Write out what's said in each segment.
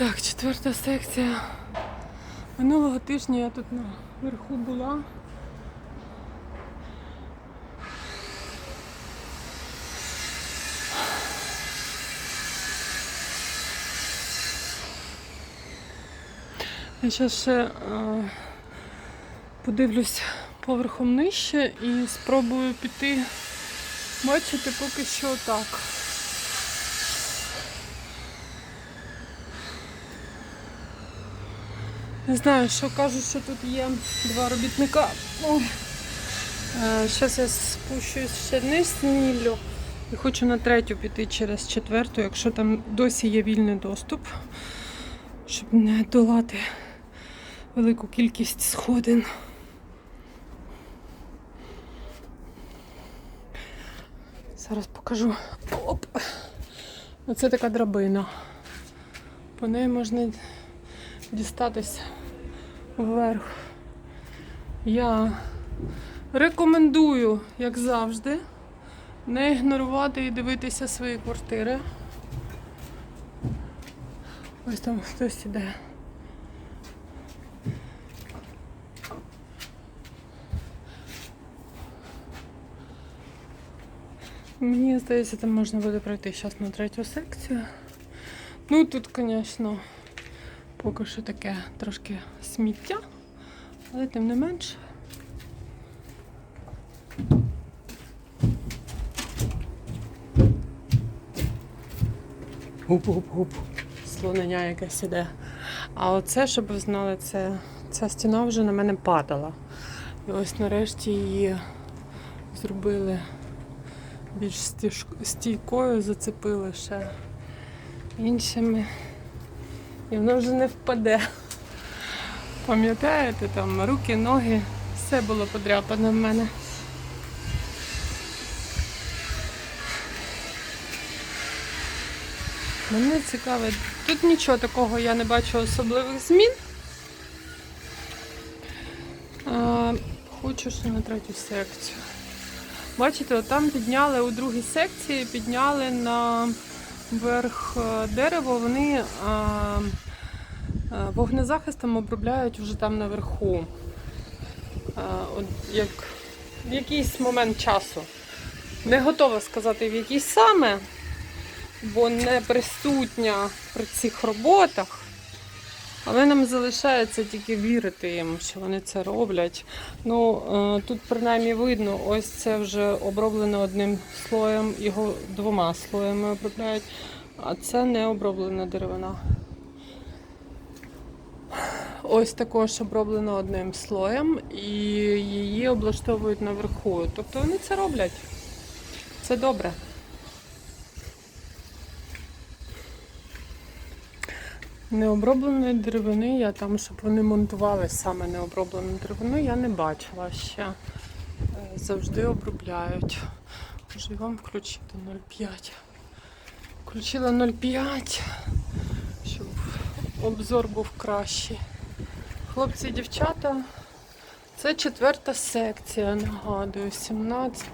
Так, четверта секція. Минулого тижня я тут наверху була. Я зараз ще е, подивлюсь поверхом нижче і спробую піти. Бачите, поки що так. Не знаю, що кажуть, що тут є два робітника. Зараз я спущусь ще вниз знімлю і хочу на третю піти через четверту, якщо там досі є вільний доступ, щоб не долати велику кількість сходин. Зараз покажу. Оп! Оце така драбина. По неї можна дістатися вверх. Я рекомендую, як завжди, не ігнорувати і дивитися свої квартири. Ось там хтось іде. Мені здається, там можна буде пройти зараз на третю секцію. Ну тут, звісно, поки що таке трошки сміття, але тим не менше. Гуп-гуп-гуп. Слонення якесь іде. А оце, щоб ви знали, це, ця стіна вже на мене падала. І ось нарешті її зробили більш стійкою, зацепили ще іншими. І воно вже не впаде. Пам'ятаєте, там руки, ноги, все було подряпане в мене. Мене цікавить. Тут нічого такого я не бачу особливих змін. А, хочу ще на третю секцію. Бачите, там підняли у другій секції, підняли на верх дерева, вони а, а, вогнезахистом обробляють вже там наверху. От як в якийсь момент часу. Не готова сказати в який саме, бо не присутня при цих роботах. Але нам залишається тільки вірити їм, що вони це роблять. Ну, е, тут принаймні видно, ось це вже оброблено одним слоєм, його двома слоями обробляють, а це не оброблена деревина. Ось також оброблено одним слоєм і її облаштовують наверху. Тобто вони це роблять. Це добре. Необробленої деревини я там, щоб вони монтували саме необроблену деревину, я не бачила ще. Е, Завжди обробляють. Може і вам включити 0,5. Включила 0,5, щоб обзор був кращий. Хлопці і дівчата, це четверта секція, нагадую, 17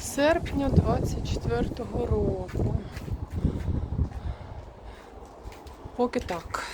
серпня 24 року. Поки так.